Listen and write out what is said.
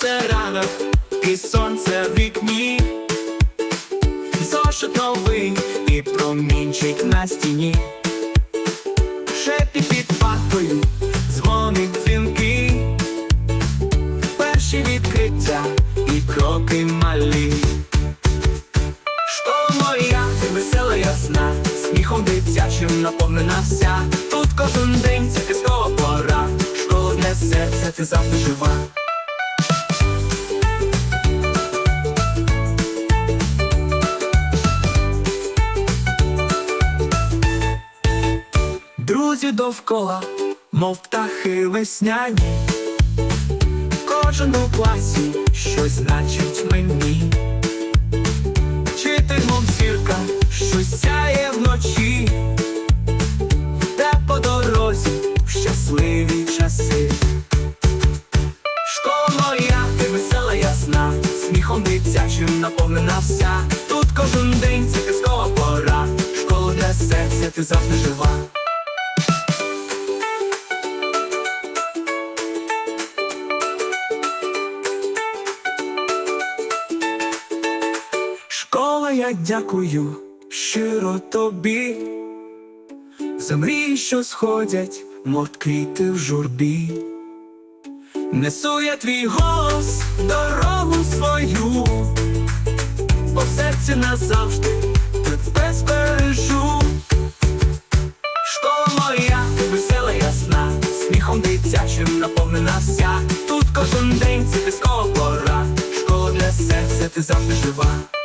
це рада, і сонце в вікні, Зошит новий і промінчик на стіні, шепі під паткою, дзвонить дзвінки, перші відкриття і кроки малі. Ясна, сміхом дитячим наповнена вся. Тут кожен день це казкова пора, школа для серця, ти завжди жива. Друзі довкола, мов птахи весняні. Кожен у класі щось значить мені. Вчитель, зірка, що сяє вночі, де по дорозі в щасливі часи. Школа моя, ти ясна, сміхом дитячим наповнена вся. Тут кожен день це казкова пора. Серця, ти завжди жива. Я дякую щиро тобі, за мрії, що сходять, мов квіти в журбі. Несу я твій голос, дорогу свою, по серці назавжди тебе збережу. Школа моя, весела ясна, сміхом дитячим наповнена вся. Тут кожен день це казкова пора. Школа для серця, ти завжди жива.